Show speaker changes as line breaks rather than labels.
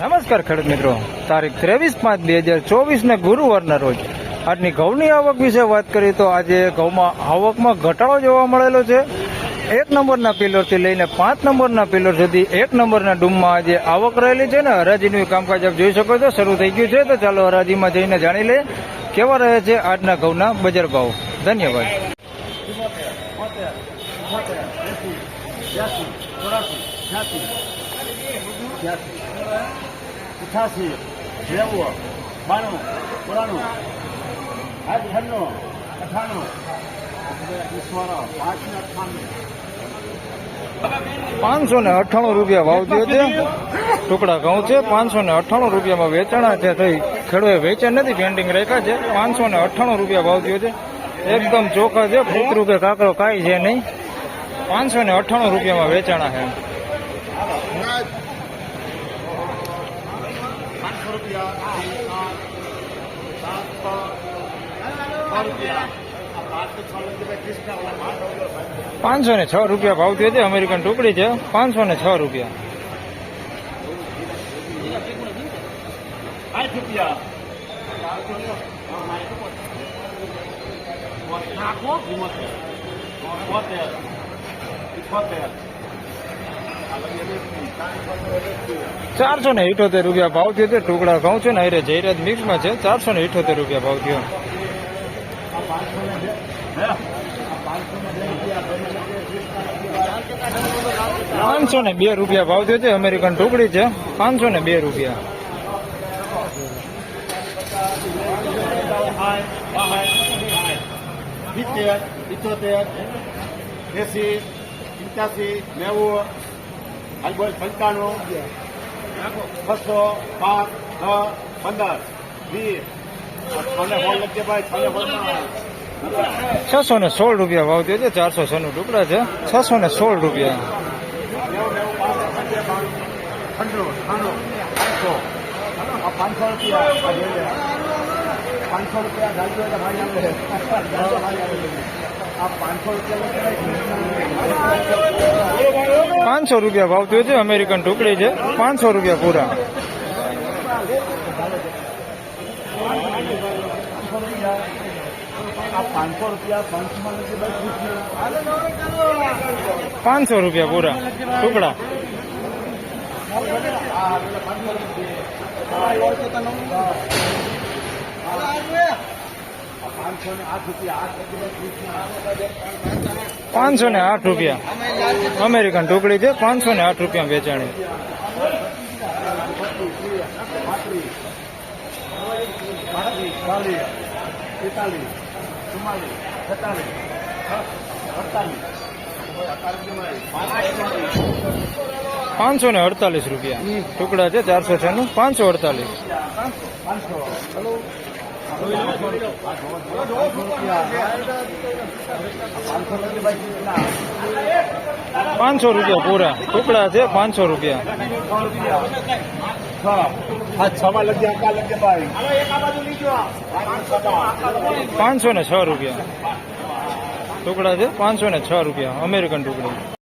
નમસ્કાર ખેડૂત મિત્રો. તારીખ ત્રેવીસ પાંચ બે હજાર ચોવીસને ગુરુવારના રોજ. આજની ઘઉંની આવક વિશે વાત કરીએ તો આજે ઘઉંમાં આવકમાં ઘટાડો જોવા મળેલો છે. એક નંબરના પિલરથી લઈને પાંચ નંબરના પિલર સુધી એક નંબરના ડૂમમાં આજે આવક રહેલી છે ને હરાજીનું કામકાજ આપ જોઈ શકો છો. શરૂ થઈ ગયું છે તો ચાલો હરાજીમાં જઈને જાણી લઈએ કેવા રહે છે આજના ઘઉંના બજાર ભાવ. ધન્યવાદ.
અઠાસી નેવું બાણું ચોરાણું અઠાણું અઠાણું
પાંચસો ને અઠ્ઠાણું રૂપિયા ભાવ થયો છે ટુકડા ઘઉં છે, પાંચસો ને અઠ્ઠાણું રૂપિયામાં વેચાણા છે, તો ખેડૂએ વેચાણ નથી, પેન્ડિંગ રાખ્યા છે. પાંચસો ને અઠ્ઠાણું રૂપિયા ભાવ થયો છે એકદમ ચોખ્ખા છે ફૂતરું રૂપે કાકરો કાંઈ છે નહીં. પાંચસો ને અઠ્ઠાણું રૂપિયામાં વેચાણા છે.
રૂપિયા સાતસો છ રૂપિયા આ પાંચસો
ને છ રૂપિયા ભાવ થયો છે અમેરિકન ટુકડી છે. પાંચસો ને છ રૂપિયા.
આઠ રૂપિયા. નાખો. કિંમત
ચારસો ને ઇઠોતેર રૂપિયા ભાવ થયો છે ટુકડા ઘઉં છે ને અરે જયરાજ મિક્સમાં છે, ચારસો ને ઇઠોતેર રૂપિયા ભાવ થયો.
પાંચસો ને બે રૂપિયા
ભાવ થયો છે, અમેરિકન ટુકડી છે, પાંચસો ને બે રૂપિયા.
સિત્તેર, ઇઠોતેર, એસી, પંચ્યાસી, નેવું આજુબાજુ પંચાણું છસો પાંચ છ પંદર. વીસ
છસો ને સોળ રૂપિયા ભાવ થયો છે ચારસો છ નું ટુકડા છે. છસો ને સોળ રૂપિયા.
પાંચસો. રૂપિયા પાંચસો રૂપિયા પાંચસો રૂપિયા
ભાવ થયો છે, અમેરિકન ટુકડી છે, પાંચસો રૂપિયા પૂરા.
પાંચસો રૂપિયા
પૂરા, ટુકડા.
પાંચસો આઠ રૂપિયા આઠ
પાંચસો ને આઠ રૂપિયા. અમેરિકન ઢોકળી છે, પાંચસો ને આઠ રૂપિયા વેચાણી. પાંચસો ને અડતાલીસ રૂપિયા. ટુકડા છે ચારસો છ નું પાંચસો અડતાલીસ.
પાંચસો
રૂપિયા પૂરા. ટુકડા છે પાંચસો રૂપિયા. પાંચસો ને છ રૂપિયા. ટુકડા છે પાંચસો ને છ રૂપિયા અમેરિકન ટુકડી.